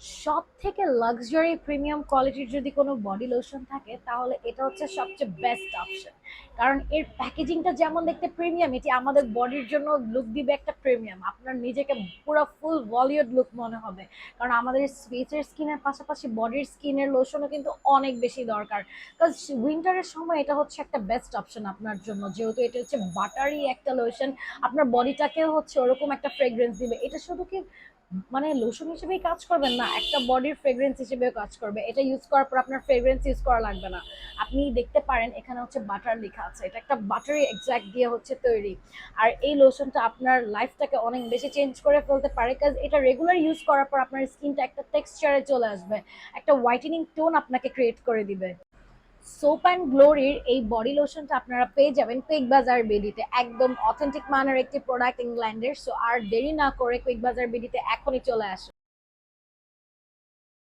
সব থেকে luxury premium কোয়ালিটির যদি কোনো বডি লোশন থাকে, তাহলে এটা হচ্ছে সবচেয়ে বেস্ট অপশন কারণ এর প্যাকেজিংটা যেমন দেখতে প্রিমিয়াম এটি আমাদের বডির জন্য লুক দিবে একটা প্রিমিয়াম আপনার নিজেকে পুরো ফুল ভলিউড লুক মনে হবে। কারণ আমাদের ফেসের স্কিনের পাশাপাশি বডির স্কিনের লোশনও কিন্তু অনেক বেশি দরকার। কারণ উইন্টারের সময় এটা হচ্ছে একটা বেস্ট অপশন আপনার জন্য। যেহেতু এটা হচ্ছে বাটারি একটা লোশন আপনার বডিটাকেও হচ্ছে ওরকম একটা ফ্রেগ্রেন্স দিবে। এটা শুধু কি মানে লোশন হিসেবেই কাজ করবেন না, একটা বডির ফ্রেগ্রেন্স হিসেবেও কাজ করবে। এটা ইউজ করার পর আপনার ফ্রেগ্রেন্স ইউজ করা লাগবে না। আপনি দেখতে পারেন, এখানে হচ্ছে বাটার লেখা আছে। এটা একটা বাটারি এক্সাক্ট দিয়ে হচ্ছে তৈরি। আর এই লোশনটা আপনার লাইফটাকে অনেক বেশি চেঞ্জ করে ফেলতে পারে কাজ এটা রেগুলার ইউজ করার পর আপনার স্কিনটা একটা টেক্সচারে চলে আসবে। একটা হোয়াইটেনিং টোন আপনাকে ক্রিয়েট করে দিবে। সোপ অ্যান্ড গ্লোরির এই বডি লোশনটা আপনারা পেয়ে যাবেন কুইক বাজার বেডিতে একদম অথেন্টিক মানের একটি প্রোডাক্ট ইংল্যান্ডের সো আর দেরি না করে কুইক বাজার বেডিতে এখনই চলে আসুন।